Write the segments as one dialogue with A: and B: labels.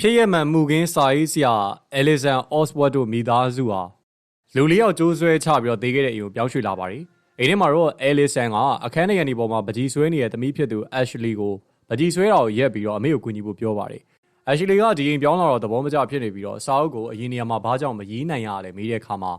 A: ဖြစ်ရမှန်မှုကင်းစာရေးဆရာအဲလီဆန်အော့စ်ဝတ်တို့မိသားစုဟာလူလေးယောက်ကျိုးဆွဲချပြီးတော့တေးခဲ့တဲ့အိမ်ကိုပြောင်းရွှေ့လာပါတယ်။အိမ်ထဲမှာတော့အဲလီဆန်ကအခန်းထဲကနေပေါ်မှာပကြီးဆွဲနေတဲ့သမီးဖြစ်သူအက်ရှလီကိုပကြီးဆွဲတာကိုရက်ပြီးတော့အမေကိုကူညီဖို့ပြောပါတယ်။အက်ရှလီကဒီအိမ်ပြောင်းလာတော့သဘောမကျဖြစ်နေပြီးတော့စာအုပ်ကိုအရင်နေရာမှာဘာကြောင့်မရေးနိုင်ရလဲမေးတဲ့အခါမှာ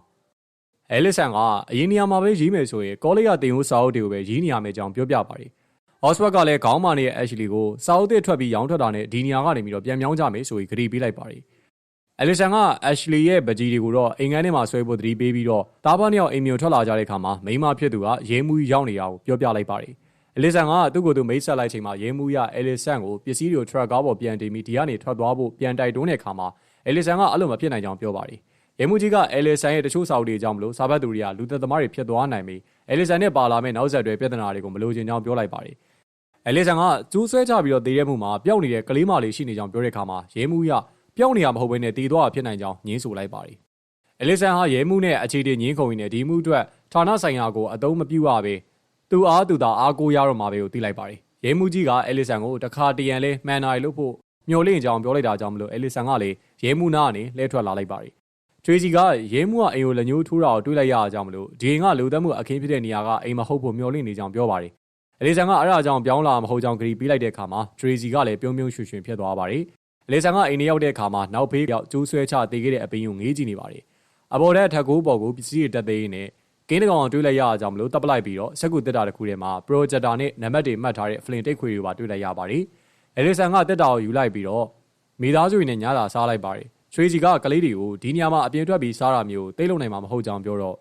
A: အဲလီဆန်ကအရင်နေရာမှာပဲရေးမယ်ဆိုရင်ကောလိပ်ကတင်ဦးစာအုပ်တွေကိုပဲရေးနေရမယ်ကြောင်းပြောပြပါတယ်။ အော့စဝတ်ကလည်းခေါင်းမာနေတဲ့အက်ရှလီကိုစာအုပ်တွေထွက်ပြီးရောင်းထွက်တာနဲ့ဒီနေရာကနေပြီးတော့ပြန်ပြောင်းကြမယ်ဆိုပြီးဂရီပေးလိုက်ပါတယ်။အလီဆန်ကအက်ရှလီရဲ့ပကြီးတွေကိုတော့အိမ်ငန်းထဲမှာဆွဲဖို့သတိပေးပြီးတော့တားပါနှစ်ယောက်အိမ်မျိုးထွက်လာကြတဲ့အခါမှာမိန်းမဖြစ်သူကရဲမှုရောက်နေတာကိုပြောပြလိုက်ပါတယ်။အလီဆန်ကသူ့ကိုယ်သူမိတ်ဆက်လိုက်ချိန်မှာရဲမှုရအလီဆန်ကိုပစ္စည်းတွေကိုထရက်ကားပေါ်ပြန်တင်ပြီးဒီကနေထွက်သွားဖို့ပြန်တိုက်တွန်းတဲ့အခါမှာအလီဆန်ကအဲ့လိုမဖြစ်နိုင်ကြောင်းပြောပါတယ်။ရဲမှုကြီးကအလီဆန်ရဲ့တချို့စာအုပ်တွေအကြောင်းမလို့စာဘတ်သူတွေကလူသက်သမားတွေဖြစ်သွားနိုင်ပြီးအလီဆန်နဲ့ပါလာမဲ့နောက်ဆက်တွဲပြဿနာတွေကိုမလိုချင်ကြောင်းပြောလိုက်ပါတယ်။ အဲလီဆန်ကကျိုးဆွဲချပြီးတော့တည်တဲ့မှုမှာပျောက်နေတဲ့ကလေးမလေးရှိနေကြောင်းပြောတဲ့အခါမှာရဲမှုရပျောက်နေရမဟုတ်ဘဲနဲ့တည်သွားတာဖြစ်နိုင်ကြောင်းညင်းဆိုလိုက်ပါတယ်။အဲလီဆန်ဟာရဲမှုနဲ့အခြေတည်ညင်းခုံရင်းနဲ့ဒီမှုအတွက်ဌာနဆိုင်ရာကိုအသုံးမပြုရပဲသူအားသူသာအားကိုးရတော့မှာပဲကိုသိလိုက်ပါတယ်။ရဲမှုကြီးကအဲလီဆန်ကိုတခါတရံလဲမှန်နိုင်လို့ဖို့မျော်လင့်ကြောင်းပြောလိုက်တာကြောင့်မလို့အဲလီဆန်ကလည်းရဲမှုနာကနေလှည့်ထွက်လာလိုက်ပါတယ်။ချွေစီကရဲမှုကအိမ်ကိုလက်ညှိုးထိုးတာကိုတွေးလိုက်ရအောင်ကြောင့်မလို့ဒီအိမ်ကလူသက်မှုအခင်းဖြစ်တဲ့နေရာကအိမ်မဟုတ်ဖို့မျှော်လင့်နေကြောင်းပြောပါတယ် အလီဆန်ကအဲ့ဒါကြောင့်ပြောင်းလာမဟုတ်ကြောင်းဂရီပေးလိုက်တဲ့အခါမှာဒရေစီကလည်းပြုံးပြုံးရွှင်ရွှင်ဖြစ်သွားပါတယ်။အလီဆန်ကအိမ်ထဲရောက်တဲ့အခါမှာနောက်ဖေးပြောက်ကျိုးဆွဲချတေးခဲ့တဲ့အပင်းကိုငေးကြည့်နေပါတယ်။အပေါ်တဲ့အထက်ကိုပေါ်ကိုပစ္စည်းတွေတက်သေးနေကင်းတကောင်တွေးလိုက်ရအောင်မလို့တပ်ပလိုက်ပြီးတော့စက်ကူတက်တာတစ်ခုထဲမှာပရိုဂျက်တာနဲ့နံပါတ်တွေမှတ်ထားတဲ့ဖလင်တိတ်ခွေတွေပါတွေးလိုက်ရပါတယ်။အလီဆန်ကတက်တာကိုယူလိုက်ပြီးတော့မိသားစုတွေနဲ့ညတာစားလိုက်ပါတယ်။ချွေစီကကလေးတွေကိုဒီညမှာအပြင်ထွက်ပြီးစားတာမျိုးတိတ်လုံနိုင်မှာမဟုတ်ကြောင်းပြောတော့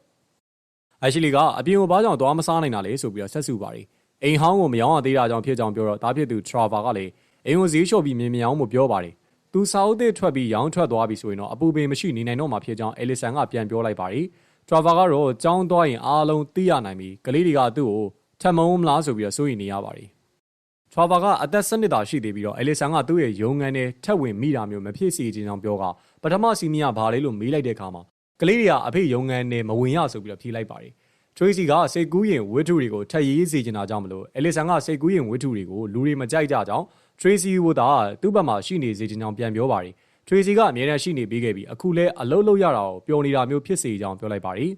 A: အရှိလီကအပြင်ကိုဘာကြောင့်သွားမစားနိုင်တာလဲဆိုပြီးတော့ဆက်စုပါတယ်။ အိမ်ဟောင်းကိုမယောင်းအောင်သေးတာကြောင့်ဖြစ်ကြောင်းပြောတော့တားဖြစ်သူထရာဗာကလည်းအိမ်ကိုဈေးလျှော့ပြီးမြင်မြင်အောင်မပြောပါတယ်။သူစာအုပ်သစ်ထွက်ပြီးရောင်းထွက်သွားပြီဆိုရင်တော့အပူပင်မရှိနေနိုင်တော့မှာဖြစ်ကြောင်းအဲလီဆန်ကပြန်ပြောလိုက်ပါတယ်။ထရာဗာကတော့ကြောင်းသွားရင်အားလုံးသိရနိုင်ပြီကလေးတွေကသူ့ကိုထပ်မုံမလားဆိုပြီးတော့စိုးရိမ်နေရပါတယ်။ထရာဗာကအသက်၁၂တာရှိသေးပြီးတော့အဲလီဆန်ကသူ့ရဲ့ရုံငန်းနဲ့ထက်ဝင်မိတာမျိုးမဖြစ်စေချင်ကြောင်းပြောကပထမစီမီယာဘာလဲလို့မေးလိုက်တဲ့အခါမှာကလေးတွေကအဖေရုံငန်းနဲ့မဝင်ရဆိုပြီးတော့ဖြေလိုက်ပါတယ်။ ထရေစီကစိတ်ကူးရင်ဝတ္ထုတွေကိုထပ်ရေးစေချင်တာကြောင့်မလို့အလီဆန်ကစိတ်ကူးရင်ဝတ္ထုတွေကိုလူတွေမကြိုက်ကြကြောင်းထရေစီကသာသူ့ဘက်မှာရှိနေစေချင်ကြောင်းပြန်ပြောပါတယ်ထရေစီကအမြဲတမ်းရှိနေပြီးခဲ့ပြီးအခုလဲအလုံးလုံးရတာကိုပျော်နေတာမျိုးဖြစ်စေကြောင်းပြောလိုက်ပါတယ်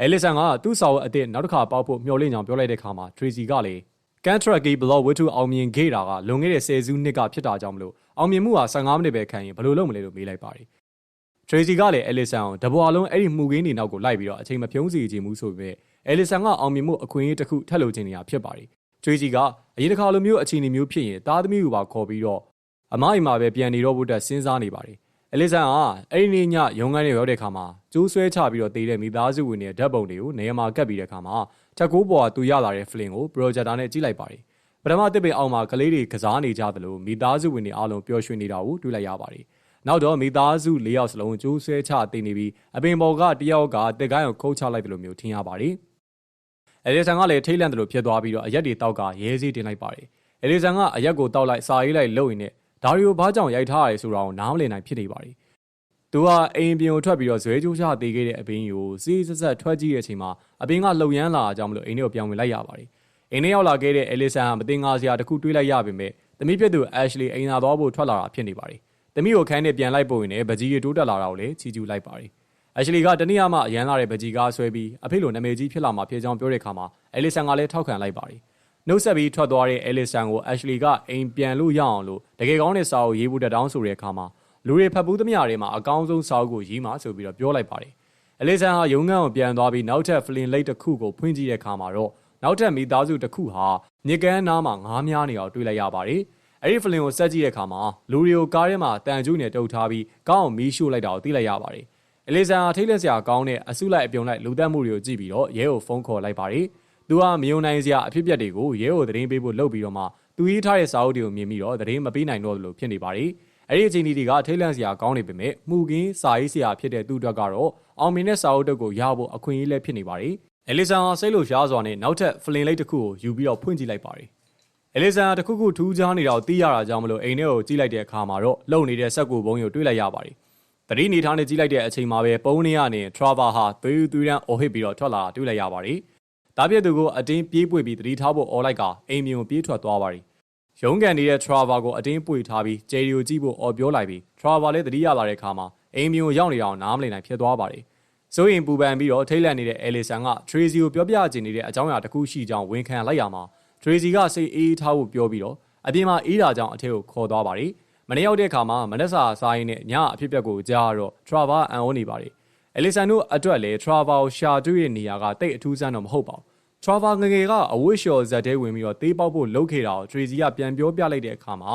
A: အဲလီဆန်ကသူ့စာအုပ်အသစ်နောက်တစ်ခါပေါက်ဖို့မျှော်လင့်ကြောင်းပြောလိုက်တဲ့အခါမှာထရေစီကလည်းကန်ထရက်ကီဘလော့ဝတ္ထုအောင်မြင်ခဲ့တာကလွန်ခဲ့တဲ့10စုနှစ်ကဖြစ်တာကြောင့်မလို့အောင်မြင်မှုဟာ15မိနစ်ပဲခံရင်ဘယ်လိုလုပ်မလဲလို့မေးလိုက်ပါတယ် ထရေစီကလည်းအဲလီဆန်ကိုတပွားလုံးအဲ့ဒီမှုကင်းနေနောက်ကိုလိုက်ပြီးတော့အချိန်မဖြုံးစီခြင်းမှုဆိုပေမဲ့အဲလီဆန်ကအောင်မြင်မှုအခွင့်အရေးတစ်ခုထပ်လို့ခြင်းနေရဖြစ်ပါတယ်။ဂျွေဂျီကအရင်တစ်ခါလိုမျိုးအခြေအနေမျိုးဖြစ်ရင်တားသမီးကိုပါခေါ်ပြီးတော့အမအိမ်မှာပဲပြန်နေတော့ဖို့အတွက်စဉ်းစားနေပါတယ်။အဲလီဆန်ကအဲ့ဒီနေ့ညရုံးခန်းထဲရောက်တဲ့ခါမှာကျိုးဆွဲချပြီးတော့တေးတဲ့မိသားစုဝင်တွေဓာတ်ပုံတွေကိုနေရာမှာကပ်ပြီးတဲ့ခါမှာချက်ကိုးပေါ်ကသူရလာတဲ့ဖလင်ကိုပရိုဂျက်တာနဲ့ကြည့်လိုက်ပါတယ်။ပထမတစ်ပင်အောင်မှာကလေးတွေကစားနေကြသလိုမိသားစုဝင်တွေအားလုံးပျော်ရွှင်နေတာကိုတွေ့လိုက်ရပါတယ်။ နောက်တော့မိသားစု၄ယောက်စလုံးကျိုးဆွဲချတေးနေပြီးအပင်ပေါ်ကတယောက်ကတက်ကိုင်းကိုခုတ်ချလိုက်တယ်လို့မျိုးထင်ရပါတယ်။။အဲလီဆန်ကလည်းထိတ်လန့်တယ်လို့ဖြစ်သွားပြီးတော့အရက်တွေတောက်ကရဲစည်းတင်လိုက်ပါတယ်။အဲလီဆန်ကအရက်ကိုတောက်လိုက်စာရေးလိုက်လှုပ်ရင်းနဲ့ဒါရီယိုဘာကြောင့်ရိုက်ထားရတယ်ဆိုတာကိုနားမလည်နိုင်ဖြစ်နေပါတယ်။သူကအိမ်ပြင်ကိုထွက်ပြီးတော့ဇွဲကြိုးချသေးခဲ့တဲ့အပင်းကိုစီးဆက်ဆက်ထွက်ကြည့်တဲ့အချိန်မှာအပင်းကလှုပ်ရမ်းလာအကြောင်းမလို့အိမ်ထဲကိုပြောင်းဝင်လိုက်ရပါတယ်။အိမ်ထဲရောက်လာခဲ့တဲ့အဲလီဆန်ကမတင်ငါစရာတခုတွေးလိုက်ရပေမဲ့သမီးပြည့်သူအက်ရှလီအိမ်သာသွားဖို့ထွက်လာတာဖြစ်နေပါတယ်။ သမီးကိုခန်းနဲ့ပြန်လိုက်ပို့ရင်လည်းဗကြီးရီတိုးတက်လာတာကိုလည်းချီကျူးလိုက်ပါတယ်။အက်ရှလီကတနည်းအားမှအရန်လာတဲ့ပကြီးကားဆွဲပြီးအဖေလိုနာမည်ကြီးဖြစ်လာမှာဖြစ်ကြောင်းပြောတဲ့အခါမှာအဲလီဆန်ကလည်းထောက်ခံလိုက်ပါတယ်။နှုတ်ဆက်ပြီးထွက်သွားတဲ့အဲလီဆန်ကိုအက်ရှလီကအိမ်ပြန်လို့ရအောင်လို့တကယ်ကောင်းတဲ့စာအုပ်ရေးဖို့တောင်းဆိုတဲ့အခါမှာလူတွေဖတ်ဘူးသမျှတွေမှာအကောင်းဆုံးစာအုပ်ကိုရေးမှာဆိုပြီးတော့ပြောလိုက်ပါတယ်။အဲလီဆန်ဟာရုံးခန်းကိုပြန်သွားပြီးနောက်ထပ်ဖလင်လိတ်တစ်ခုကိုဖွင့်ကြည့်တဲ့အခါမှာတော့နောက်ထပ်မိသားစုတစ်ခုဟာမြေကမ်းနားမှာငားများနေအောင်တွေ့လိုက်ရပါတယ်။ အဲ့ဒီဖလင်ကိုဆက်ကြည့်တဲ့အခါမှာလူတွေကိုကားထဲမှာတန်ကျူးနဲ့တုပ်ထားပြီးကောင်းအောင်မီးရှို့လိုက်တာကိုသိလိုက်ရပါတယ်အလီဆန်ဟာထိတ်လက်စရာကောင်းတဲ့အစုလိုက်အပြုံလိုက်လူသက်မှုတွေကိုကြည့်ပြီးတော့ရဲကိုဖုန်းခေါ်လိုက်ပါတယ်။သူဟာမယုံနိုင်စရာအဖြစ်အပျက်တွေကိုရဲကိုသတင်းပေးဖို့လုပ်ပြီးတော့မှသူရေးထားတဲ့စာအုပ်တွေကိုမြင်ပြီးတော့သတင်းမပေးနိုင်တော့လို့ဖြစ်နေပါတယ်။အဲ့ဒီအချိန်ဒီတွေကထိတ်လန့်စရာကောင်းနေပေမဲ့မှုကင်းစာရေးစရာဖြစ်တဲ့သူ့အတွက်ကတော့အောင်မြင်တဲ့စာအုပ်တွေကိုရဖို့အခွင့်အရေးလည်းဖြစ်နေပါတယ်။အလီဆန်ဟာစိတ်လို့ရှားစွာနဲ့နောက်ထပ်ဖလင်လိတ်တစ်ခုကိုယူပြီးတော့ဖွင့်ကြည့်လိုက်ပါတယ်။ အလီဆန်ဟာတစ်ခုခုထူးခြားနေတာကိုသိရတာကြောင့်မလို့အိမ်ထဲကိုကြည့်လိုက်တဲ့အခါမှာတော့လုံနေတဲ့စက်ကူဘုံကိုတွေ့လိုက်ရပါတယ်တတိနေထားနဲ့ကြီးလိုက်တဲ့အချိန်မှာပဲပုံးနေရနဲ့ Trava ဟာသွေးသွေးတန်းအော်ဟစ်ပြီးတော့ထွက်လာတွေ့လိုက်ရပါတယ်။တားပြက်သူကိုအတင်းပြေးပွေပြီးတတိထားဖို့အော်လိုက်ကအိမ်မြုံပြေးထွက်သွားပါတယ်ရုံးကန်နေတဲ့ Trava ကိုအတင်းပွေထားပြီးဂျယ်ရီကိုကြည့်ဖို့အော်ပြောလိုက်ပြီး Trava လည်းတတိယလာတဲ့အခါမှာအိမ်မျိုးရောက်နေအောင်နားမလည်နိုင်ဖြစ်သွားပါတယ်။စိုးရင်ပူပန်ပြီးတော့ထိတ်လန့်နေတဲ့ Ellison က Tracy ကိုပြောပြချင်နေတဲ့အကြောင်းအရာတစ်ခုရှိကြောင်းဝန်ခံလိုက်ရမှာ Tracy ကစိတ်အေးထားဖို့ပြောပြီးတော့အပြင်မှာအေးတာကြောင့်အထက်ကိုခေါ်သွားပါတယ်။မနေ့ရောက်တဲ့အခါမှာမနက်စာစားရင်းနဲ့ညအဖြစ်အပျက်ကိုကြားတော့ Trava အံ့ဩနေပါတယ်။ Ellison တို့အတွက်လည်း Trava ကိုရှာတွေ့တဲ့နေရာကတိတ်အထူးဆန်းတော့မဟုတ်ပါဘူး။ Trava ငငယ်ကအဝိရှော်ဇက်တဲဝင်ပြီးတော့သေးပေါက်ဖို့လှုပ်ခဲ့တာကို Tracy ကပြန်ပြောပြလိုက်တဲ့အခါမှာ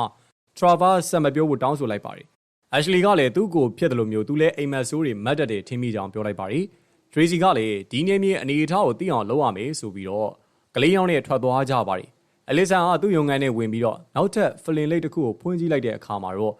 A: Trava ဆက်မပြောဖို့တောင်းဆိုလိုက်ပါတယ်။ Ashley ကလည်းသူ့ကိုဖြစ်တယ်လို့မျိုးသူလည်းအိမ်မက်ဆိုးတွေမတ်တက်တယ်ထင်မိကြောင်းပြောလိုက်ပါတယ်။ Tracy ကလည်းဒီနေ့မြေအနေအထားကိုသိအောင်လုပ်ရမယ်ဆိုပြီးတော့ ကလေးရောင်းနဲ့ထွက်သွားကြပါတယ်။ Ellison ကသူ့ရုံငန်းနဲ့ဝင်ပြီးတော့နောက်ထပ်ဖလင်လိတ်တစ်ခုကိုဖွင့်ကြည့်လိုက်တဲ့အခါမှာတော့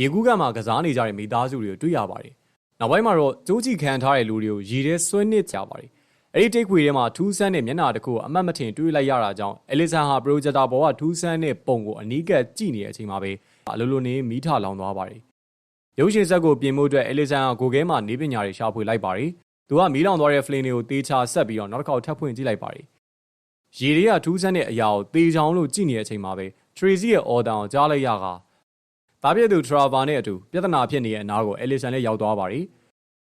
A: ရေကူးကမှာကစားနေကြတဲ့မိသားစုတွေကိုတွေ့ရပါတယ်။နောက်ပိုင်းမှာတော့ကြိုးချီခံထားတဲ့လူတွေကိုရေထဲဆွဲနစ်ကြပါတယ်။အဲ့ဒီတိတ်ခွေထဲမှာထူးဆန်းတဲ့မျက်နှာတစ်ခုကိုအမှတ်မထင်တွေ့လိုက်ရတာကြောင့်အယ်လီဆန်ဟာပရိုဂျက်တာပေါ်ကထူးဆန်းတဲ့ပုံကိုအနီးကပ်ကြည့်နေတဲ့အချိန်မှာပဲအလိုလိုနေမီးထလောင်သွားပါတယ်။ရုပ်ရှင်ဆက်ကိုပြင်ဖို့အတွက်အယ်လီဆန်ဟာကိုခဲမှာနေပညာတွေရှာဖွေလိုက်ပါတယ်။သူကမီးလောင်သွားတဲ့ဖလင်းတွေကိုတေချာဆက်ပြီးတော့နောက်တစ်ခေါက်ထပ်ဖွင့်ကြည့်လိုက်ပါတယ်။ ရေတွေကထူးဆန်းတဲ့အရာကိုတေချောင်လို့ကြည့်နေတဲ့အချိန်မှာပဲထရီစီရဲ့အော်တန်ကိုကြားလိုက်ရကတားပြည့်သူထရာဗာနဲ့အတူပြဿနာဖြစ်နေတဲ့အနားကိုအယ်လီဆန်လည်းရောက်သွားပါတယ်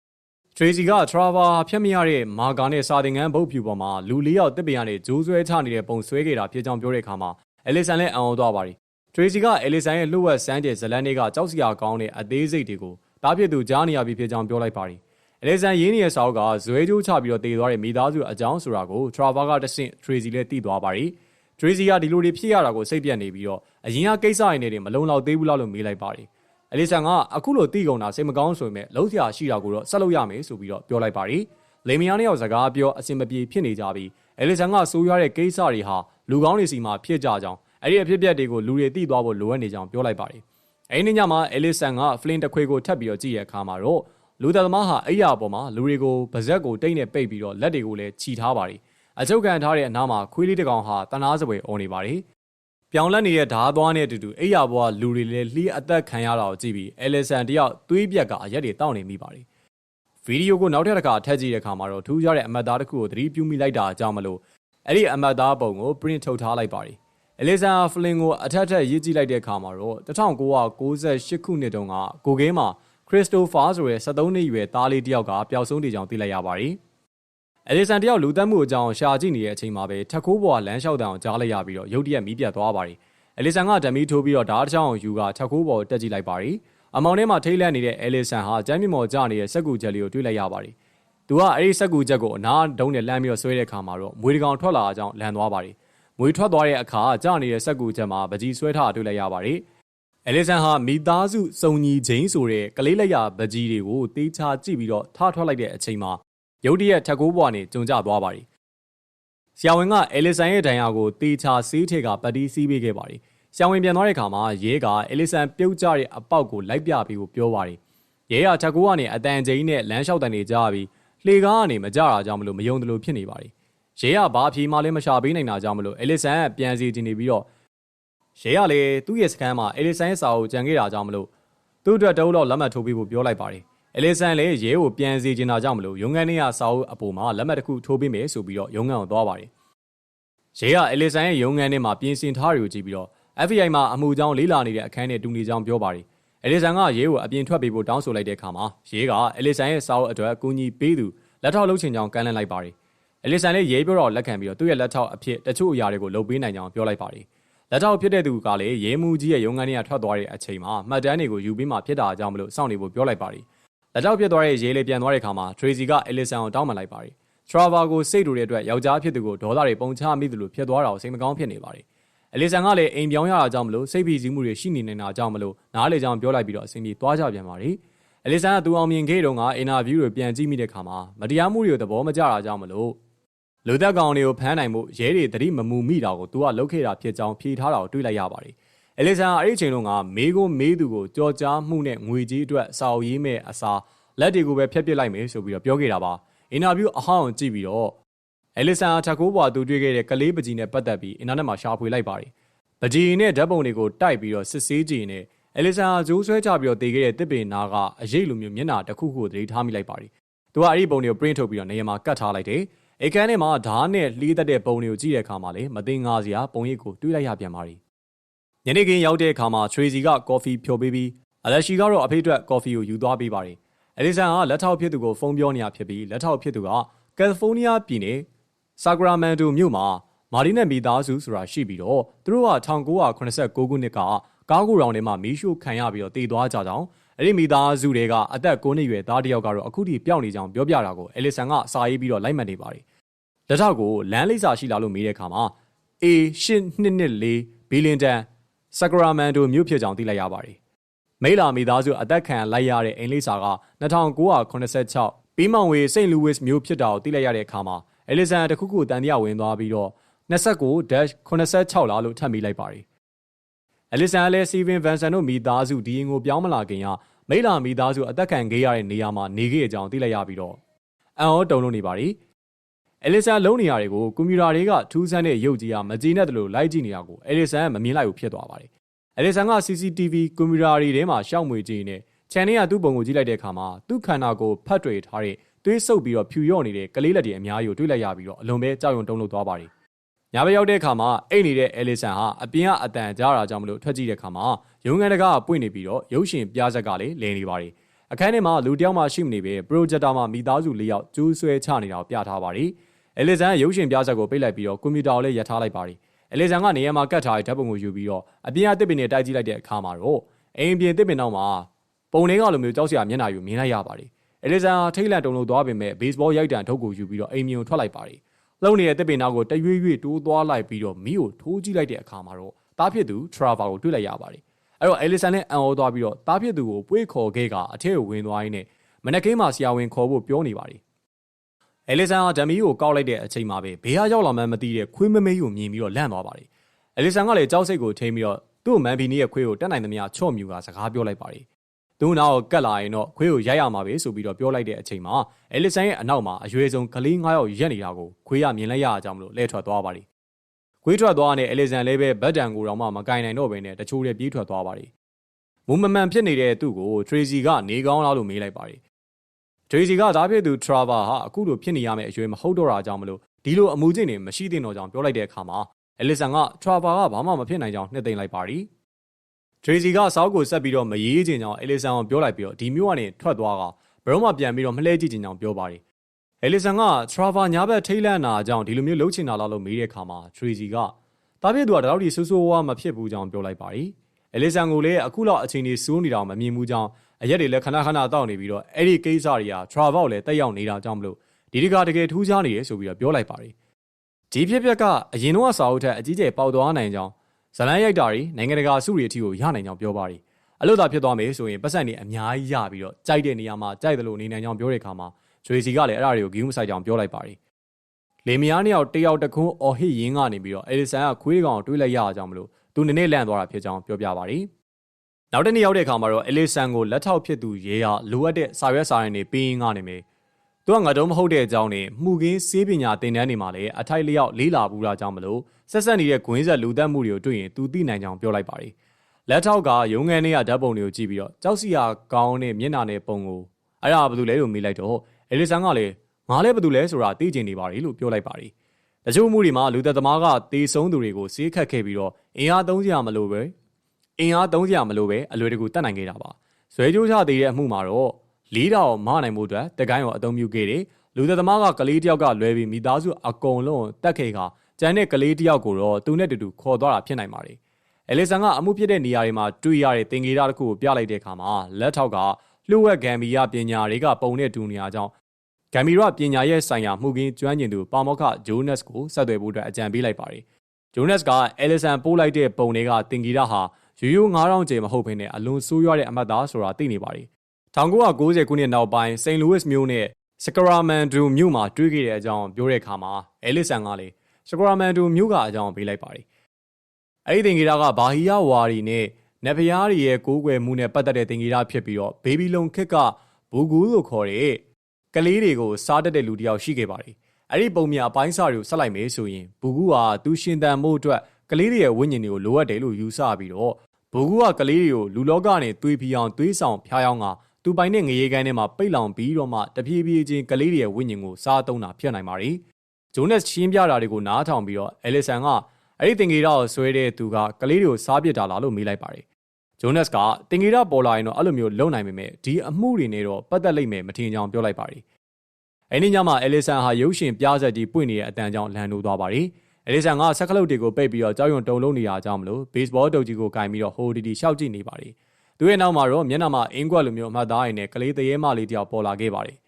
A: ။ထရေစီကထရာဗာဖျက်မရတဲ့မာကာနဲ့စာတင်ငန်းဘုတ်ဖြူပေါ်မှာလူလေးယောက်တစ်ပင်ကနေဂျိုးဆွဲချနေတဲ့ပုံဆွဲခဲ့တာဖြစ်ကြောင်းပြောတဲ့အခါမှာအဲလီဆန်လည်းအံ့ဩသွားပါတယ်။ထရေစီကအဲလီဆန်ရဲ့လှုပ်ဝက်စမ်းတဲ့ဇလန်တွေကကြောက်စရာကောင်းတဲ့အသေးစိတ်တွေကိုတားဖြစ်သူကြားနေရပြီဖြစ်ကြောင်းပြောလိုက်ပါတယ်။ အဲလီဆန်ရင်းနေတဲ့စာအုပ်ကဇွဲကြိုးချပြီးတော့တည်သွားတဲ့မိသားစုအကြောင်းဆိုတာကိုထရာဗာကတဆင့်ထရေစီလည်းသိသွားပါတယ်။ထရေစီကဒီလိုတွေဖြစ်ရတာကိုစိတ်ပြတ်နေပြီးတော့အရင်ကကိစ္စရင်းတွေမလုံလောက်သေးဘူးလားလို့မေးလိုက်ပါတယ်။အလီဆန်ကအခုလိုတိကုန်တာစိတ်မကောင်းဆိုပေမဲ့လုံးစရာရှိတာကိုတော့ဆက်လုပ်ရမယ်ဆိုပြီးတော့ပြောလိုက်ပါတယ်။လေမယားနှစ်ယောက်စကားပြောအဆင်မပြေဖြစ်နေကြပြီးအလီဆန်ကဆိုးရွားတဲ့ကိစ္စတွေဟာလူကောင်းတွေစီမှာဖြစ်ကြကြောင်းအဲ့ဒီအဖြစ်အပျက်တွေကိုလူတွေသိသွားဖို့လိုအပ်နေကြောင်းပြောလိုက်ပါတယ်။အဲ့ဒီညမှာအလီဆန်ကဖလင်တစ်ခွေကိုထပ်ပြီးတော့ကြည့်ရအခါမှာတော့ လူသက်သမားဟာအိယာပေါ်မှာလူတွေကိုပါဇက်ကိုတိတ်နဲ့ပိတ်ပြီးတော့လက်တွေကိုလည်းခြိထားပါတယ်။အချုပ်ခံထားတဲ့အနားမှာခွေးလေးတစ်ကောင်ဟာတနာစပွဲអော်နေပါတယ်။ပြောင်းလဲနေတဲ့ဓားသွားနဲ့အတူတူအိယာဘွားလူတွေလည်းလှီးအသက်ခံရတာကိုကြည့်ပြီးအဲလီဆန်တယောက်သွေးပြက်ကအရက်တွေတောက်နေမိပါတယ်ဗီဒီယိုကိုနောက်ထပ်တစ်ခါထည့်ကြည့်တဲ့အခါမှာတော့ထူးခြားတဲ့အမတ်သားတစ်ခုကိုသတိပြုမိလိုက်တာအကြောင်းမလို့အဲ့ဒီအမတ်သားပုံကို print ထုတ်ထားလိုက်ပါတယ်အလီဆန်ဖလင်ကိုအထက်ထက်ရေးကြည့်လိုက်တဲ့အခါမှာတော့1998ခုနှစ်တုန်းကကိုကင်းမှာ ခရစ္စတိုဖာဆိုတဲ့73နှစ်ရွယ်သားလေးတယောက်ကပျောက်ဆုံးနေကြောင်းသိလိုက်ရပါတယ်။အလီဆန်တယောက်လူသက်မှုအကြောင်းရှာကြည့်နေတဲ့အချိန်မှာပဲထက်ခိုးပေါ်ကလမ်းလျှောက်တံကိုကြားလိုက်ရပြီးတော့ရုတ်တရက်မီးပြတ်သွားပါတယ်။အလီဆန်ကဓမီထိုးပြီးတော့ဓာတ်ချောင်းကိုယူကထက်ခိုးပေါ်တက်ကြည့်လိုက်ပါတယ်။အမောင်ထဲမှာထိတ်လန့်နေတဲ့အလီဆန်ဟာကျမ်းမြေမော်ကျနေတဲ့စက်ကူချက်လေးကိုတွေ့လိုက်ရပါတယ်။သူကအဲ့ဒီစက်ကူချက်ကိုအနားဒုံးနဲ့လှမ်းပြီးတော့ဆွဲတဲ့အခါမှာတော့မွေတကောင်ထွက်လာအကြောင်းလန်သွားပါတယ်။မွေထွက်သွားတဲ့အခါကျနေတဲ့စက်ကူချက်မှာပကြီးဆွဲထားတွေ့လိုက်ရပါတယ်။ အလီဆန်ဟာမိသားစုစုံညီချင်းဆိုတဲ့ကလေးလက်ရပကြီးတွေကိုတေးချကြည့်ပြီးတော့ထထွက်လိုက်တဲ့အချိန်မှာရုတ်တရက်ထက်ကိုးဘွားနေကြုံကြသွားပါတယ်။ဆရာဝန်ကအဲလီဆန်ရဲ့ဒဏ်ရာကိုတေချာဆေးထက်ကပတ်တီးစီးပေးခဲ့ပါတယ်။ဆရာဝန်ပြန်သွားတဲ့အခါမှာရဲကအဲလီဆန်ပြုတ်ကျတဲ့အပေါက်ကိုလိုက်ပြပေးဖို့ပြောပါတယ်။ရဲကထက်ကိုးကနေအတန်ကျင်းနဲ့လမ်းလျှောက်တန်နေကြပြီးလှေကားကနေမကြတာကြောင့်မလို့မယုံတယ်လို့ဖြစ်နေပါတယ်။ရဲကဘာအဖြေမှလည်းမရှာပေးနိုင်တာကြောင့်မလို့အဲလီဆန်ကပြန်စီတင်နေပြီးတော့ ရဲကလည်းသူ့ရဲ့စခန်းမှာအဲလီဆန်ရဲ့စာအုပ်ကြံခဲ့တာကြောင့်မလို့သူ့အတွက်တအုပ်တော့လက်မှတ်ထိုးပေးဖို့ပြောလိုက်ပါတယ်အလီဆန်လည်းရဲကိုပြန်စီချင်တာကြောင့်မလို့ရုံငန်းထဲကစာအုပ်အပေါ်မှာလက်မှတ်တစ်ခုထိုးပေးမယ်ဆိုပြီးတော့ရုံငန်းကိုသွားပါတယ်။ရဲကအလီဆန်ရဲ့ရုံငန်းထဲမှာပြင်ဆင်ထားတွေကိုကြည့်ပြီးတော့ FBI မှာအမှုကြောင်းလေးလာနေတဲ့အခန်းထဲတူနေကြောင်းပြောပါတယ်။အလီဆန်ကရဲကိုအပြင်ထွက်ပေးဖို့တောင်းဆိုလိုက်တဲ့အခါမှာရဲကအလီဆန်ရဲ့စာအုပ်အတွက်အကူအညီပေးသူလက်ထောက်လုပ်ချင်ကြောင်းကမ်းလှမ်းလိုက်ပါတယ်။အလီဆန်လည်းရဲပြောတော့လက်ခံပြီးတော့သူ့ရဲ့လက်ထောက်အဖြစ်တချို့အရာတွေကိုလုပ်ပေးနိုင်ကြောင်းပြောလိုက်ပါတယ်။ လက်ထောက်ဖြစ်တဲ့သူကလည်းရဲမှုကြီးရဲ့ရုံငန်းထဲကထွက်သွားတဲ့အချိန်မှာမှတ်တမ်းတွေကိုယူပြီးမှဖြစ်တာအကြောင်းမလို့စောင့်နေဖို့ပြောလိုက်ပါတယ်။လက်ထောက်ပြတ်သွားတဲ့ရေးလေးပြန်သွားတဲ့အခါမှာ Tracy ကအယ်လီဆန်ကိုတောင်းပန်လိုက်ပါတယ်။ Trevor ကိုစိတ်တူတဲ့အတွက်ယောက်ျားဖြစ်သူကိုဒေါသတွေပုံချမိသလိုဖြစ်သွားတာကိုစိတ်မကောင်းဖြစ်နေပါတယ်။အယ်လီဆန်ကလည်းအိမ်ပြောင်းရတာကြောင့်မလို့စိတ်ဖိစီးမှုတွေရှိနေနေတာကြောင့်မလို့နားလေကြောင်ပြောလိုက်ပြီးတော့အဆင်ပြေသွားကြပြန်ပါတယ်။အယ်လီဆန်ကသူအောင်မြင်ခဲ့တုန်းကအင်တာဗျူးတွေပြန်ကြည့်မိတဲ့အခါမှာမတရားမှုတွေကိုသဘောမကျတာကြောင့်မလို့ လူသက်ကောင်တွေကိုဖမ်းနိုင်မှုရဲတွေတတိမမူမိတာကိုသူကလုပ်ခဲ့တာဖြစ်ကြောင်းဖြေထားတာကိုတွေ့လိုက်ရပါတယ်။အယ်လီဆန်ကအဲ့ဒီအချိန်တုန်းကမေးကိုမေးသူကိုကြော်ကြားမှုနဲ့ငွေကြီးအတွက်စာအုပ်ရေးမဲ့အစားလက်တွေကိုပဲဖျက်ပစ်လိုက်မယ်ဆိုပြီးတော့ပြောခဲ့တာပါအင်တာဗျူးအဟောင်းကြည့်ပြီးတော့အဲလီဆန်အထက်ကိုဘွားသူတွေ့ခဲ့တဲ့ကလေးပကြီးနဲ့ပတ်သက်ပြီးအင်တာနက်မှာရှာဖွေလိုက်ပါတယ်ပကြီးနဲ့ဓာတ်ပုံတွေကိုတိုက်ပြီးတော့စစ်ဆေးကြည့်နေအဲလီဆန်ဂျိုးဆွဲချပြီးတော့တေခဲ့တဲ့တစ်ပင်နာကအရေးလိုမျိုးမျက်နှာတစ်ခုခုသတိထားမိလိုက်ပါတယ်သူကအဲ့ဒီပုံတွေကို print ထုတ်ပြီးတော့နေရာမှာကတ်ထားလိုက်တယ် အိတ်ကန်းထဲမှာဓာတ်နဲ့လှီးသက်တဲ့ပုံတွေကိုကြည့်တဲ့အခါမှာလေမသိငါစရာပုံရိပ်ကိုတွေးလိုက်ရပြန်ပါတယ်ညနေခင်းရောက်တဲ့အခါမှာ Tracy ကကော်ဖီဖြော်ပေးပြီးအလက်ရှိကတော့အဖေအတွက်ကော်ဖီကိုယူသွားပေးပါတယ်။အလီဆန်ကလက်ထောက်ဖြစ်သူကိုဖုန်းပြောနေတာဖြစ်ပြီးလက်ထောက်ဖြစ်သူကကယ်လီဖိုးနီးယားပြည်နယ်ဆာကရာမန်တိုမြို့မှာမာရီနဲ့မိသားစုဆိုတာရှိပြီးတော့သူတို့က1989ခုနှစ်ကကားကိုရောင်ထဲမှာမီးရှို့ခံရပြီးတော့တည်သွားကြကြောင်း အဲ့ဒီမိသားစုတွေကအသက်9နှစ်ရွယ်သားတစ်ယောက်ကတော့အခုထိပျောက်နေကြောင်းပြောပြတာကိုအလီဆန်ကစာရေးပြီးတော့လိုက်မှတ်နေပါတယ်။လက်ထောက်ကိုလမ်းလိပ်စာရှိလာလို့မေးတဲ့အခါမှာ A 8224ဘီလင်တန်ဆာကရာမန်တိုမြို့ဖြစ်ကြောင်းသိလိုက်ရပါတယ်။မိလာမိသားစုအသက်ခံလိုက်ရတဲ့အိမ်လိပ်စာက2986ပြီးမောင်ဝေစိန့်လူးဝစ်မြို့ဖြစ်တာကိုသိလိုက်ရတဲ့အခါမှာအလီဆန်တခုခုတန်တရားဝင်သွားပြီးတော့29-86လားလို့ထပ်မိလိုက်ပါတယ်။ အလီဆန်လည်းစီဗင်ဗန်ဆန်တို့မိသားစုဒီရင်ကိုပြောင်းမလာခင်ကမိလာမိသားစုအသက်ခံခဲ့ရတဲ့နေရာမှာနေခဲ့အကြောင်းသိလိုက်ရပြီးတော့အန်အောတုံလို့နေပါရီ။အလီဆန်လုံးနေရာတွေကိုကွန်ပျူတာတွေကထူးဆန်းတဲ့ရုပ်ကြီးအားမကြည့်နဲ့တလို့လိုက်ကြည့်နေတာကိုအလီဆန်ကမမြင်လိုက်ဘူးဖြစ်သွားပါတယ်။အလီဆန်က CCTV ကွန်ပျူတာတွေထဲမှာရှောက်မွေကြည့်နေချန်နေကသူ့ပုံကိုကြည့်လိုက်တဲ့အခါမှာသူ့ခန္ဓာကိုဖတ်တွေထားတဲ့သွေးဆုပ်ပြီးတော့ဖြူရော့နေတဲ့ကလေးလက်တွေအများကြီးကိုတွေ့လိုက်ရပြီးတော့အလွန်ပဲကြောက်ရွံ့တုန်လှုပ်သွားပါတယ်။ ညဘက်ရောက်တဲ့အခါမှာအိတ်နေတဲ့အယ်လီဆန်ဟာအပြင်ကအတန်ကြားတာကြောင့်မလို့ထွက်ကြည့်တဲ့အခါမှာရုံငန်းတကားပွင့်နေပြီးတော့ရုပ်ရှင်ပြဇက်ကလည်းလည်နေပါတယ်။အခန်းထဲမှာလူတယောက်မှရှိမနေပဲပရိုဂျက်တာမှာမိသားစုလေးယောက်ကျူးဆွဲချနေတာကိုပြထားပါတယ်။အယ်လီဆန်ရုပ်ရှင်ပြဇက်ကိုပိတ်လိုက်ပြီးတော့ကွန်ပျူတာကိုလည်းရပ်ထားလိုက်ပါတယ်။အယ်လီဆန်ကနေရာမှာကတ်ထားတဲ့ဓာတ်ပုံကိုယူပြီးတော့အပြင်အသစ်ပင်နဲ့တိုက်ကြည့်လိုက်တဲ့အခါမှာတော့အိမ်ပြင်သစ်ပင်နောက်မှာပုံလေးကလိုမျိုးကြောက်စရာမျက်နှာယူမြင်လိုက်ရပါတယ်။အယ်လီဆန်ထိတ်လန့်တုန်လှုပ်သွားပေမဲ့ဘေ့စ်ဘောရိုက်တံထုတ်ကိုယူပြီးတော့အိမ်မြင်ကိုထွက်လိုက်ပါတယ်။ လုံနေတဲ့တစ်ပင်နောက်ကိုတရွေ့ရွေ့တိုးသွားလိုက်ပြီးတော့မီးကိုထိုးကြည့်လိုက်တဲ့အခါမှာတော့တားဖြစ်သူထရာဗာကိုတွေ့လိုက်ရပါတယ်။အဲ့တော့အယ်လီဆန်နဲ့အန်အောသွားပြီးတော့တားဖြစ်သူကိုပွေးခေါ်ခဲ့ကအထက်ကိုဝင်သွားရင်းနဲ့မနက်ခင်းမှာဆရာဝန်ခေါ်ဖို့ပြောနေပါတယ်။အယ်လီဆန်ကဓမီကိုကောက်လိုက်တဲ့အချိန်မှာပဲဘေးကရောက်လာမှမသိတဲ့ခွေးမမေးကိုမြင်ပြီးတော့လန့်သွားပါတယ်။အယ်လီဆန်ကလည်းကြောက်စိတ်ကိုထိန်းပြီးတော့သူ့မန်ဖီနီရဲ့ခွေးကိုတက်နိုင်သမျှချော့မြူကစကားပြောလိုက်ပါတယ်။ သူ့နောက်ကတ်လာရင်တော့ခွေးကိုရိုက်ရမှာပဲဆိုပြီးတော့ပြောလိုက်တဲ့အချိန်မှာအဲလစ်ဆန်ရဲ့အနောက်မှာအရွယ်ဆုံးကလေး9ယောက်ရက်နေတာကိုခွေးကမြင်လိုက်ရအောင်မလို့လဲထွက်သွားပါတယ်။ခွေးထွက်သွားတဲ့အဲလစ်ဆန်လည်းပဲဘတ်တန်ကိုတော့မှမကင်နိုင်တော့ဘဲနဲ့တချို့လည်းပြေးထွက်သွားပါတယ်။မူမမှန်ဖြစ်နေတဲ့သူ့ကိုထရေစီကနေကောင်းလားလို့မေးလိုက်ပါတယ်။ထရေစီကဒါဖြစ်သူထရာဗာဟာအခုလိုဖြစ်နေရမယ့်အရွယ်မဟုတ်တော့တာကြောင့်မလို့ဒီလိုအမှုကျင့်တွေမရှိသင့်တော့ကြောင်းပြောလိုက်တဲ့အခါမှာအဲလစ်ဆန်ကထရာဗာကဘာမှမဖြစ်နိုင်ကြောင်းနှစ်သိမ့်လိုက်ပါတယ်။ ထရေစီကစောက်ကိုဆက်ပြီးတော့မရေးချင်ကြောင်းအဲလီဆန်ကိုပြောလိုက်ပြီးတော့ဒီမျိုးကနေထွက်သွားကဘရုံးမှာပြန်ပြီးတော့မလှည့်ကြည့်ချင်ကြောင်းပြောပါတယ်အဲလီဆန်ကထရာဗာညာဘက်ထိတ်လန့်နာကြောင်းဒီလိုမျိုးလှုပ်ချင်တာလားလို့မေးတဲ့အခါမှာထရေစီကတားပြည့်သူကတတော်ဒီဆူဆူဝါမဖြစ်ဘူးကြောင်းပြောလိုက်ပါတယ်အဲလီဆန်ကိုလည်းအခုလောက်အချိန်ကြီးစိုးနေတာမမြင်ဘူးကြောင်းအရက်တွေလည်းခဏခဏတောက်နေပြီးတော့အဲ့ဒီကိစ္စတွေကထရာဗာကိုလည်းတက်ရောက်နေတာကြောင့်မလို့ဒီတကတကယ်ထူးခြားနေတယ်ဆိုပြီးတော့ပြောလိုက်ပါတယ်ဒီဖြစ်ပျက်ကအရင်တော့စာအုပ်ထက်အကြီးကျယ်ပေါက်သွားနိုင်ကြောင်း ဇလန်းရိုက်တာတွေနိုင်ငံတကာစုတွေအထိကိုရနိုင်ကြောင်းပြောပါတယ်အလို့သာဖြစ်သွားမယ်ဆိုရင်ပတ်စံတွေအများကြီးရပြီးတော့ကြိုက်တဲ့နေရာမှာကြိုက်တယ်လို့နေနိုင်ကြောင်းပြောတဲ့အခါမှာဂျွေစီကလည်းအဲ့ဒါတွေကိုဂီးမဆိုင်ကြောင်းပြောလိုက်ပါတယ်လေမယားနှစ်ယောက်တယောက်တခွန်းအော်ဟစ်ရင်းကနေပြီးတော့အဲလီဆန်ကခွေးကောင်တွေးလိုက်ရအောင်မလို့သူနည်းနည်းလန့်သွားတာဖြစ်ကြောင်းပြောပြပါတယ်နောက်တစ်နေ့ရောက်တဲ့အခါမှာတော့အဲလီဆန်ကိုလက်ထောက်ဖြစ်သူရဲရလိုအပ်တဲ့စာရွက်စာရင်းတွေပေးရင်းကနေမယ် သူကငါတော့မဟုတ်တဲ့အကြောင်းနဲ့မှုကင်းစေးပညာသင်တန်းတွေမှာလည်းအထိုက်လျောက်လေးလာဘူးတာကြောင့်မလို့ဆက်ဆက်နေတဲ့ဂွင်းဆက်လူသက်မှုတွေကိုတွေ့ရင်သူသိနိုင်ကြောင်းပြောလိုက်ပါတယ်။လက်ထောက်ကရုံငန်းထဲကဓာတ်ပုံတွေကိုကြည့်ပြီးတော့ကြောက်စီယာကောင်းတဲ့မျက်နှာနဲ့ပုံကိုအဲ့ဒါဘာလို့လဲလို့မေးလိုက်တော့အဲလီဆန်ကလည်းငါလည်းဘာလို့လဲဆိုတာသိချင်နေပါတယ်လို့ပြောလိုက်ပါတယ်။တချို့မှုတွေမှာလူသက်သမားကတေဆုံးသူတွေကိုစေးခတ်ခဲ့ပြီးတော့အင်အားသုံးစရာမလိုပဲအင်အားသုံးစရာမလိုပဲအလွယ်တကူတတ်နိုင်ခဲ့တာပါ။ဇွဲကြိုးချသေးတဲ့အမှုမှာတော့ လေးတောင်မနိုင်မှုအတွက်တကိုင်းကိုအသုံးပြုခဲ့တယ်။လူသက်သမားကကလေးတယောက်ကလွဲပြီးမိသားစုအကုန်လုံးတက်ခဲ့ကကျန်တဲ့ကလေးတယောက်ကိုတော့သူနဲ့တူတူခေါ်သွားတာဖြစ်နိုင်ပါတယ်။အဲလီဆန်ကအမှုဖြစ်တဲ့နေရာတွေမှာတွေ့ရတဲ့သင်္ကေတတစ်ခုကိုပြလိုက်တဲ့အခါမှာလက်ထောက်ကလျှို့ဝှက်ဂမ်ဘီယာပညာတွေကပုံနဲ့တူနေရကြောင်းဂမ်ဘီယာပညာရဲ့ဆိုင်ရာမှုကင်းကျွမ်းကျင်သူပါမောက္ခဂျိုးနက်စ်ကိုဆက်သွယ်ဖို့အတွက်အကြံပေးလိုက်ပါတယ်။ဂျိုးနက်စ်ကအဲလီဆန်ပို့လိုက်တဲ့ပုံတွေကသင်္ကေတဟာရိုးရိုး9000ကျယ်မဟုတ်ဘဲနဲ့အလွန်ဆိုးရွားတဲ့အမှတ်သားဆိုတာသိနေပါတယ်။ 1990ခုနှစ်နောက်ပိုင်းစိန်လူးဝစ်မြို့နဲ့စကရာမန်ဒူမြို့မှာတွေ့ခဲ့တဲ့အကြောင်းပြောတဲ့အခါမှာအဲလီဆန်ကလည်းစကရာမန်တိုမြို့ကအကြောင်းပေးလိုက်ပါတယ်။အဲ့ဒီသင်္ကေတကဘာဟီယာဝါရီနဲ့နဖျားရီရဲ့ကိုးကွယ်မှုနဲ့ပတ်သက်တဲ့သင်္ကေတဖြစ်ပြီးတော့ဘေဘီလုံခက်ကဘူဂူလို့ခေါ်တဲ့ကလေးတွေကိုစားတတ်တဲ့လူတစ်ယောက်ရှိခဲ့ပါတယ်။အဲ့ဒီပုံမြအပိုင်းစာတွေကိုဆက်လိုက်မယ်ဆိုရင်ဘူဂူဟာသူရှင်တန်မှုအတွက်ကလေးတွေရဲ့ဝိညာဉ်တွေကိုလိုအပ်တယ်လို့ယူဆပြီးတော့ဘူဂူကကလေးတွေကိုလူလောကနဲ့သွေးဖီအောင်သွေးဆောင်ဖျားယောင်းက သူပိုင်တဲ့ငရေကိုင်းထဲမှာပိတ်လောင်ပြီးတော့မှတပြေးပြေးချင်းကလေးတွေရဲ့ဝိညာဉ်ကိုစားသုံးတာဖြစ်နိုင်ပါတယ်။ဂျိုနက်ရှင်းပြတာတွေကိုနားထောင်ပြီးတော့အဲလီဆန်ကအဲ့ဒီတင်ဂီရာကိုဆွဲတဲ့သူကကလေးတွေကိုစားပစ်တာလားလို့မေးလိုက်ပါတယ်ဂျိုနက်စ်ကတင်ဂီရာပေါ်လာရင်တော့အဲ့လိုမျိုးလုံနိုင်ပေမဲ့ဒီအမှုတွေနဲ့တော့ပတ်သက်လိမ့်မယ်မထင်ကြောင်ပြောလိုက်ပါတယ်အဲ့ဒီညမှာအဲလီဆန်ဟာရုပ်ရှင်ပြဆက်ကြီးပွင့်နေတဲ့အတန်ကြောင့်လန်နိုးသွားပါတယ်အဲလီဆန်ကဆက်ကလုတ်တွေကိုပိတ်ပြီးတော့ကြောက်ရွံတုံလုံးနေရကြောင်းမလို့ဘေ့စ်ဘောတုပ်ကြီးကိုကင်ပြီးတော့ဟိုဒီဒီရှောက်ကြည့်နေပါတယ် သူရဲ့နောက်မှာတော့မျက်နှာမှာအင်းကွက်လိုမျိုးအမှတ်သားရည်နဲ့ကလေးတရေမလေးတယောက်ပေါ်လာခဲ့ပါတယ်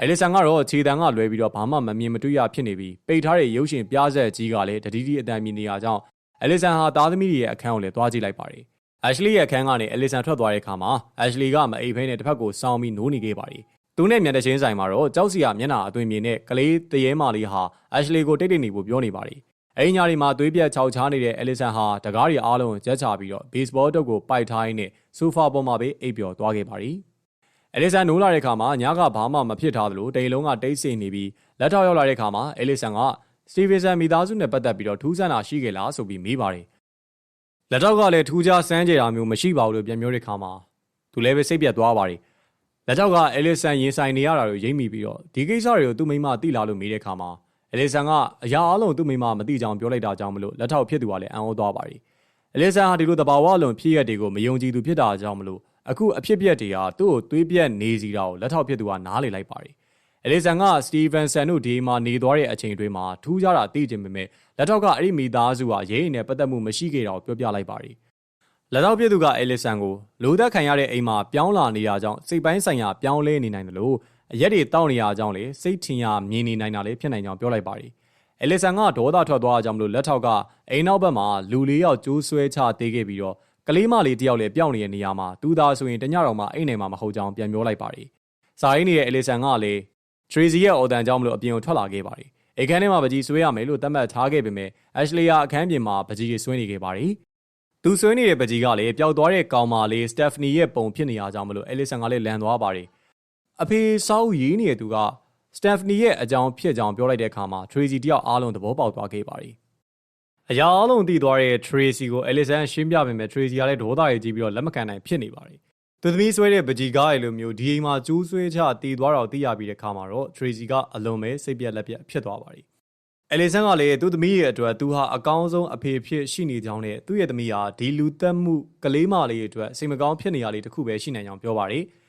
A: အဲလီဆန်ကတော့ခြေတန်းကလွဲပြီးတော့ဘာမှမမြင်မတွေ့ရဖြစ်နေပြီးပိတ်ထားတဲ့ရုပ်ရှင်ပြဆက်ကြီးကလည်းတတိတိအတန်မြင်နေရကြောင်းအဲလီဆန်ဟာသားသမီးရဲ့အခန်းကိုလည်းသွားကြည့်လိုက်ပါတယ်။ Ashley ရဲ့အခန်းကနေ Ellison ထွက်သွားတဲ့အခါမှာ Ashley ကမအိပ်ဖဲနဲ့တစ်ဖက်ကိုစောင်းပြီးနိုးနေခဲ့ပါတယ်။သူနဲ့မျက်နှာချင်းဆိုင်မှာတော့ကြောက်စရာမျက်နှာအသွင်မြင်တဲ့ကလေးတရေမာလေးဟာ Ashley ကိုတိတ်တိတ်နေဖို့ပြောနေပါတယ်။ အဲဒီညဒီမှာသွေးပြက်ခြောက်ချားနေတဲ့ Ellison ဟာတကားရီအားလုံးကိုကြက်ချပြီးတော့ baseball တုပ်ကိုပိုက်ထားရင်းနဲ့ဆိုဖာပေါ်မှာပဲအိပ်ပျော်သွားခဲ့ပါတယ်။ Ellison နိုးလာတဲ့အခါမှာညကဘာမှမဖြစ်ထားသလိုတိမ်လုံးကတိတ်ဆိတ်နေပြီးလက်ထောက်ရောက်လာတဲ့အခါမှာ Ellison က Stevenson မိသားစုနဲ့ပတ်သက်ပြီးတော့ထူးဆန်းတာရှိခဲ့လားဆိုပြီးမေးပါတယ်။လက်ထောက်ကလည်းထူးခြားစမ်းကြတာမျိုးမရှိပါဘူးလို့ပြန်ပြောတဲ့အခါမှာသူလည်းပဲစိတ်ပြတ်သွားပါတယ်။လက်ထောက်က Ellison ရင်ဆိုင်နေရတာကိုရိပ်မိပြီးတော့ဒီကိစ္စတွေကိုသူ့မိမသိလာလို့မေးတဲ့အခါမှာ Ellison ကအရာအလုံးသူ့မိမမသိကြောင်ပြောလိုက်တာကြောင့်မလို့လက်ထောက်ဖြစ်သူကလည်းအံ့ဩသွားပါတယ်။ Ellison ဟာဒီလိုတဘာဝအလုံးဖြစ်ရတဲ့ကိုမယုံကြည်သူဖြစ်တာကြောင့်မလို့အခုအဖြစ်ပြက်တွေဟာသူ့ကိုသွေးပြက်နေစီတာကိုလက်ထောက်ဖြစ်သူကနားလေလိုက်ပါတယ်။အလီဆန်ကစတီဗန်ဆန်တို့ဒီမှာနေသွားတဲ့အချိန်တွေမှာထူးခြားတာသိချင်ပေမဲ့လက်ထောက်ကအဲ့ဒီမိသားစုဟာရဲရင်နဲ့ပတ်သက်မှုမရှိခဲ့တာကိုပြောပြလိုက်ပါတယ်။လက်ထောက်ပြသူကအလီဆန်ကိုလိုသက်ခံရတဲ့အိမ်မှာပြောင်းလာနေရကြောင်းစိတ်ပိုင်းဆိုင်ရာပြောင်းလဲနေနိုင်တယ်လို့ အရက်တွေတောက်နေရကြောင်းလေစိတ်ထင်ရမြင်နေနိုင်တာလည်းဖြစ်နိုင်ကြောင်းပြောလိုက်ပါတယ်။အလီဆန်ကဒေါသထွက်သွားကြောင်းမလို့လက်ထောက်ကအိမ်နောက်ဘက်မှာလူလေးယောက်ကျိုးဆွဲချသေးခဲ့ပြီးတော့ကလေးမလေးတယောက်လည်းပျောက်နေတဲ့နေရာမှာသူသားဆိုရင်တညတော်မှအိမ်နေမှာမဟုတ်ကြောင်းပြန်ပြောလိုက်ပါတယ်။စာရင်းနေတဲ့အလီဆန်ကလည်း Tracy ရဲ့အော်တန်ကြောင့်မလို့အပြင်ကိုထွက်လာခဲ့ပါတယ်။အခန်းထဲမှာပကြီးဆွဲရမယ်လို့သတ်မှတ်ထားခဲ့ပေမဲ့ Ashley ကအခန်းပြင်မှာပကြီးတွေဆွဲနေခဲ့ပါတယ်။သူဆွဲနေတဲ့ပကြီးကလည်းပျောက်သွားတဲ့ကောင်မလေး Stephanie ရဲ့ပုံဖြစ်နေရကြောင်းမလို့ Ellison ကလည်းလန်သွားပါတယ်။ အဖေစောက်ရေးနေတဲ့သူက Stephanie ရဲ့အကြောင်းဖြစ်ကြောင်းပြောလိုက်တဲ့အခါမှာ Tracy တယောက်အားလုံးသဘောပေါက်သွားခဲ့ပါတယ်။အရာအလုံးတည်သွားတဲ့ Tracy ကို Ellison ရှင်းပြပေမဲ့ Tracy ကလည်းဒေါသရဲ့ကြီးပြီးတော့လက်မခံနိုင်ဖြစ်နေပါတယ်သူသမီးဆွဲတဲ့ပကြီးကားရလိုမျိုးဒီအိမ်မှာကျူးဆွဲချတည်သွားတော့သိရပြီးတဲ့ခါမှာတော့ Tracy ကအလွန်ပဲစိတ်ပြက်လက်ပြက်ဖြစ်သွားပါတယ်။အလီဆန်ကလည်းသူ့သမီးရဲ့အတွက်သူဟာအကောင်းဆုံးအဖေဖြစ်ရှိနေကြောင်းနဲ့သူ့ရဲ့သမီးဟာဒီလူသက်မှုကလေးမလေးအတွက်စိတ်မကောင်းဖြစ်နေရလေးတစ်ခုပဲရှိနိုင်ကြောင်းပြောပါတယ်။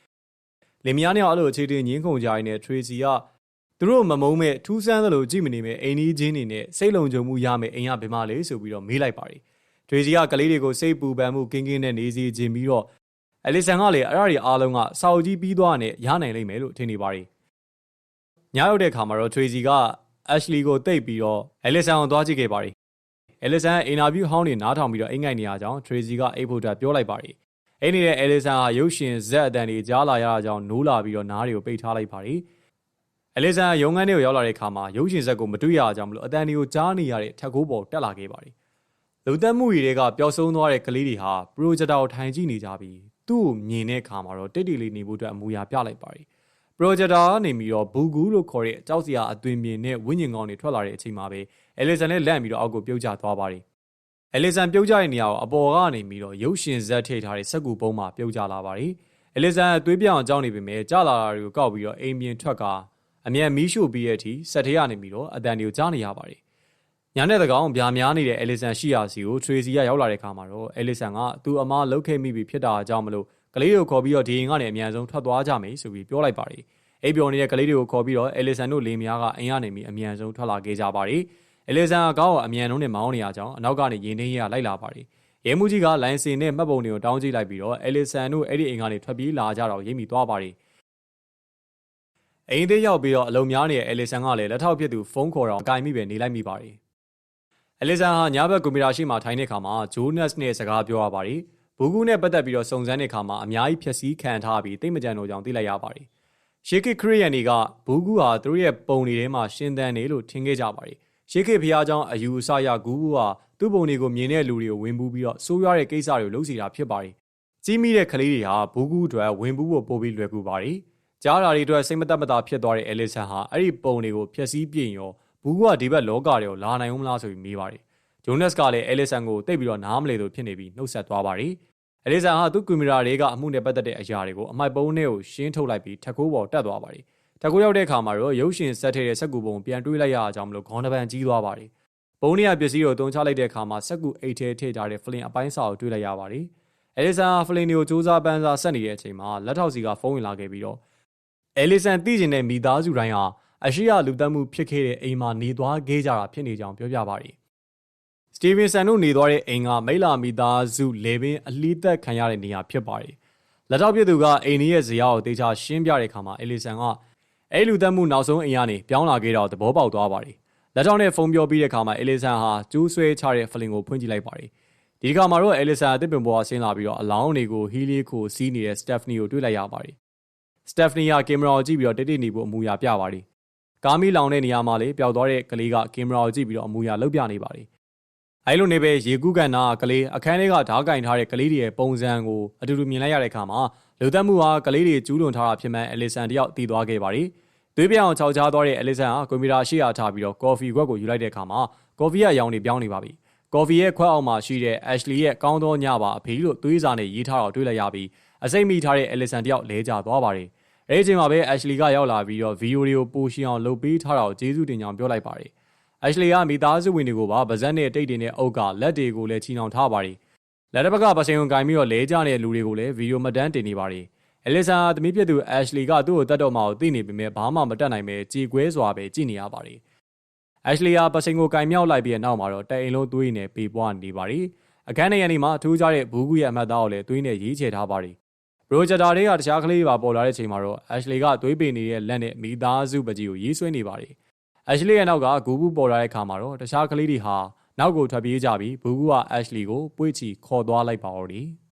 A: လင်မယားနဲ့အဲ့လိုအခြေတင်ငင်းခုန်ကြရင်းနဲ့ Tracy ကသူတို့မမုန်းမဲ့ထူးဆန်းသလိုကြည့်မနေမဲ့အိမ်ကြီးချင်းနေနဲ့စိတ်လုံခြုံမှုရမယ်အိမ်ကဘယ်မှလဲဆိုပြီးတော့မေးလိုက်ပါတယ်။ Tracy ကကလေးတွေကိုစိတ်ပူပန်မှုကင်းကင်းနဲ့နေစီခြင်းပြီးတော့အလီဆန်ကလည်းအဲ့ဒါတွေအားလုံးကစာအုပ်ကြီးပြီးသွားတဲ့ရနိုင်လိမ့်မယ်လို့ထင်နေပါတယ်။ညရောက်တဲ့အခါမှာတော့ Tracy က Ashley ကိုတိတ်ပြီးတော့အလီဆန်ကိုသွားကြည့်ခဲ့ပါတယ်။အလီဆန်အင်တာဗျူးဟောင်းတွေနားထောင်ပြီးတော့အိမ်ငိုက်နေရကြောင်း Tracy ကအိတ်ဖို့တက်ပြောလိုက်ပါတယ်။ အဲ့နေတဲ့အလီဆန်ဟာရုပ်ရှင်ဇက်အတန်တွေကြားလာရတာကြောင့်နိုးလာပြီးတော့နားတွေကိုပိတ်ထားလိုက်ပါတယ်။အလီဆန်ရုံငန်းတွေကိုရောက်လာတဲ့အခါမှာရုပ်ရှင်ဇက်ကိုမတွေ့ရကြောင်းမလို့အတန်တွေကိုကြားနေရတဲ့ထက်ကိုးပေါ်တက်လာခဲ့ပါတယ်။လူသက်မှုတွေကပျောက်ဆုံးသွားတဲ့ကလေးတွေဟာပရိုဂျက်တာကိုထိုင်ကြည့်နေကြပြီးသူ့ကိုမြင်တဲ့အခါမှာတော့တိတ်တိလေးနေဖို့အတွက်အမူအရာပြလိုက်ပါတယ်။ projector ကနေပြီးတော့ဘူဂူလို့ခေါ်တဲ့အကြောက်စရာအသွင်မြင်တဲ့ဝိညာဉ်ကောင်းတွေထွက်လာတဲ့အချိန်မှာပဲ Ellison နဲ့လန့်ပြီးတော့အောက်ကိုပြုတ်ကျသွားပါတယ်။ Ellison ပြုတ်ကျတဲ့နေရာကိုအပေါ်ကနေပြီးတော့ရုပ်ရှင်ဇက်ထိထားတဲ့စက်ကူပုံးမှာပြုတ်ကျလာပါတယ်။ Ellison အသွေးပြောင်ကြောင်းနေပေမဲ့ကျလာတာတွေကိုကောက်ပြီးတော့အိမ်ပြင်ထွက်ကအမြန်မီးရှို့ပြီးတဲ့အထိစက်ထဲကနေပြီးတော့အတန်တွေကိုကြားနေရပါတယ်။ညာနဲ့တကောင်ဗျာများနေတဲ့ Ellison ရှိရာစီကို Tracy ကရောက်လာတဲ့အခါမှာတော့ Ellison ကသူ့အမားလှုပ်ခဲ့မိပြီဖြစ်တာအကြောင်းမလို့ကလေးတွေကိုခေါ်ပြီးတော့ဒီအိမ်ကနေအမြန်ဆုံးထွက်သွားကြမယ်ဆိုပြီးပြောလိုက်ပါတယ်။အိပ်ပျော်နေတဲ့ကလေးတွေကိုခေါ်ပြီးတော့အဲလီဆန်တို့လင်မယားကအိမ်ကနေပြီးအမြန်ဆုံးထွက်လာခဲ့ကြပါတယ်။ အဲလီဆန်ကကောင်းအမြန်ဆုံးနဲ့မောင်းနေရကြောင်းအနောက်ကနေရင်ထင်းရလိုက်လာပါတယ်။ရဲမှုကြီးကလိုင်စင်နဲ့မှတ်ပုံတွေကိုတောင်းကြည့်လိုက်ပြီးတော့အဲလီဆန်တို့အဲ့ဒီအိမ်ကနေထွက်ပြေးလာကြတော့ရိပ်မိသွားပါတယ်။အိမ်သေးရောက်ပြီးတော့အလုံများနေတဲ့အဲလီဆန်ကလည်းလက်ထောက်ဖြစ်သူဖုန်းခေါ်တော့အကင်မိပဲနေလိုက်မိပါတယ်။အဲလီဆန်ဟာညဘက်ကွန်ပျူတာရှိမှထိုင်တဲ့အခါမှာဂျိုးနက်စ်နဲ့စကားပြောရပါတယ်။ဘူကူနဲ့ပတ်သက်ပြီးတော့စုံစမ်းတဲ့အခါမှာအများကြီးဖြည့်ဆည်းခံထားပြီးတိတ်မကြံတော့ကြောင်သိလိုက်ရပါတယ်။ရှေးခေတ်ခရီးယန်တွေကဘူကူဟာသူတို့ရဲ့ပုံတွေထဲမှာရှင်းသန်နေလို့ထင်ခဲ့ကြပါတယ်။ ရှေးခေတ်ဘုရားကျောင်းအယူအဆရဂူဘူးဟာသူ့ပုံတွေကိုမြင်တဲ့လူတွေကိုဝင်ပူးပြီးတော့စိုးရွားတဲ့ကိစ္စတွေကိုလုပ်စီတာဖြစ်ပါတယ်။ကြီးမိတဲ့ကလေးတွေဟာဘူကူအတွက်ဝင်ပူးဖို့ပို့ပြီးလွယ်ကူပါတယ်။ကြားတာတွေအတွက်စိတ်မသက်မသာဖြစ်သွားတဲ့အဲလစ်ဆန်ဟာအဲ့ဒီပုံတွေကိုဖျက်ဆီးပြင်ရောဘူကူကဒီဘက်လောကတွေကိုလာနိုင်ဦးမလားဆိုပြီးမေးပါတယ်။ဂျိုနက်စ်ကလည်းအဲလစ်ဆန်ကိုတိတ်ပြီးတော့နားမလည်လို့ဖြစ်နေပြီးနှုတ်ဆက်သွားပါတယ်။အလီဇာဟာသူ့ကွန်ပျူတာတွေကအမှုနဲ့ပတ်သက်တဲ့အရာတွေကိုအမိုက်ပုံးထဲကိုရှင်းထုတ်လိုက်ပြီးထက်ကိုးပေါ်တက်သွားပါတယ်။ ထက်ကိုးရောက်တဲ့အခါမှာတော့ရုပ်ရှင်ဆက်ထည့်တဲ့စက်ကူပုံပြန်တွေးလိုက်ရအောင်မလို့ခေါင်းတစ်ပန်ကြီးသွားပါတယ်ပုံနေရပစ္စည်းကိုတုံချလိုက်တဲ့အခါမှာစက်ကူအိတ်ထဲထည့်ထားတဲ့ဖလင်အပိုင်းစာကိုတွေ့လိုက်ရပါတယ်။အဲလီဆန်ဟာဖလင်တွေကိုစူးစမ်းပန်းစားဆက်နေတဲ့အချိန်မှာလက်ထောက်စီကဖုန်းဝင်လာခဲ့ပြီးတော့အဲလီဆန်သိကျင်တဲ့မိသားစုတိုင်းဟာအရှိရလူတက်မှုဖြစ်ခဲ့တဲ့အိမ်မှာနေသွားခဲ့ကြတာဖြစ်နေကြောင်းပြောပြပါတယ်။စတီဗင်ဆန်တို့နေသွားတဲ့အိမ်ကမိလာမိသားစုလေပင်အလှီးသက်ခံရတဲ့နေရာဖြစ်ပါတယ်။လက်ထောက်ပြသူကအိမ်ကြီးရဲ့ဇရာကိုတေချာရှင်းပြတဲ့အခါမှာအဲလီဆန်က အဲလူတက်မှုနောက်ဆုံးအိမ်ကနေပြောင်းလာခဲ့တော့သဘောပေါက်သွားပါတယ်။လက်ထောက်နဲ့ဖုန်းပြောပြီးတဲ့အခါမှာအဲလီဆန်ဟာကျူးဆွဲချတဲ့ဖလင်ကိုဖွင့်ကြည့်လိုက်ပါတယ်။ဒီကမှာတော့အဲလီဆန်အသစ်ပင်ပေါ်ဆင်းလာပြီးတော့အလောင်းတွေကိုဟီလီကိုစီးနေတဲ့စတက်ဖနီကိုတွေ့လိုက်ရပါတယ်။စတက်ဖနီကကင်မရာကိုကြည့်ပြီးတော့တိတိနေဖို့အမူအရာပြပါတယ်။ကားမီလောင်တဲ့နေရာမှာလေပျောက်သွားတဲ့ကလေးကကင်မရာကိုကြည့်ပြီးတော့အမူအရာလှုပ်ပြနေပါတယ်။အဲလိုနေပဲရေကူးကန်နာကလေးအခန်းထဲကဓားကင်ထားတဲ့ကလေးတွေရဲ့ပုံစံကိုအတူတူမြင်လိုက်ရတဲ့အခါမှာလူသက်မှုဟာကလေးတွေကျူးလွန်ထားတာဖြစ်မှန်အဲလီဆန်တယောက်တည်သွားခဲ့ပါတယ်။ သွေးပြောင်ချောက်ချားသွားတဲ့အလီဆန်ဟာကွန်ပျူတာရှေ့ရထားပြီးတော့ကော်ဖီခွက်ကိုယူလိုက်တဲ့အခါမှာကော်ဖီရဲ့အရောင်တွေပြောင်းနေပါပြီ။ကော်ဖီရဲ့ခွက်အောက်မှာရှိတဲ့ Ashley ရဲ့ကောင်းသောညပါအဖေလို့သွေးစာနဲ့ရေးထားတော့တွေ့လိုက်ရပြီးအစိမ့်မိထားတဲ့အလီဆန်တယောက်လဲကျသွားပါတယ်။အဲဒီအချိန်မှာပဲ Ashley ကရောက်လာပြီးတော့ဗီဒီယိုတွေကိုပိုရှင်းအောင်လုပ်ပေးထားတာကိုကျေးဇူးတင်ကြောင်းပြောလိုက်ပါတယ်။ Ashley ကမိသားစုဝင်တွေကိုပါဗဇက်နဲ့တိတ်တင်တဲ့အုပ်ကလက်တွေကိုလည်းချီနှောင်ထားပါတယ်။လက်တစ်ဘက်ကပစင်ုံကင်ပြီးတော့လဲကျနေတဲ့လူတွေကိုလည်းဗီဒီယိုမှတ်တမ်းတင်နေပါတယ်။ အလီဆာသမီးပြသူ Ashley ကသူ့ကိုတတ်တော့မှကိုသိနေပေမဲ့ဘာမှမတတ်နိုင်ပဲကြည်ကွဲစွာပဲကြည်နေရပါတယ်။ Ashley ကပစင်ကိုကင်မြောက်လိုက်ပြီးတဲ့နောက်မှာတော့တအိမ်လုံးသွေးနဲ့ပေပွားနေပါတယ်။အခန်းထဲရနေမှာထူးခြားတဲ့ဘူးကူရဲ့အမှတ်သားကိုလည်းသွေးနဲ့ရေးချထားပါတယ်။ပရိုဂျက်တာတွေကတခြားကလေးပါပေါ်လာတဲ့ချိန်မှာတော့ Ashley ကသွေးပေနေတဲ့လက်နဲ့မိသားစုပကြီးကိုရေးဆွဲနေပါတယ်။ Ashley ရဲ့နောက်ကဂူဘူးပေါ်လာတဲ့အခါမှာတော့တခြားကလေးတွေဟာနောက်ကိုထွက်ပြေးကြပြီးဘူးကူက Ashley ကိုပွေ့ချီခေါ်သွားလိုက်ပါတော့တယ်။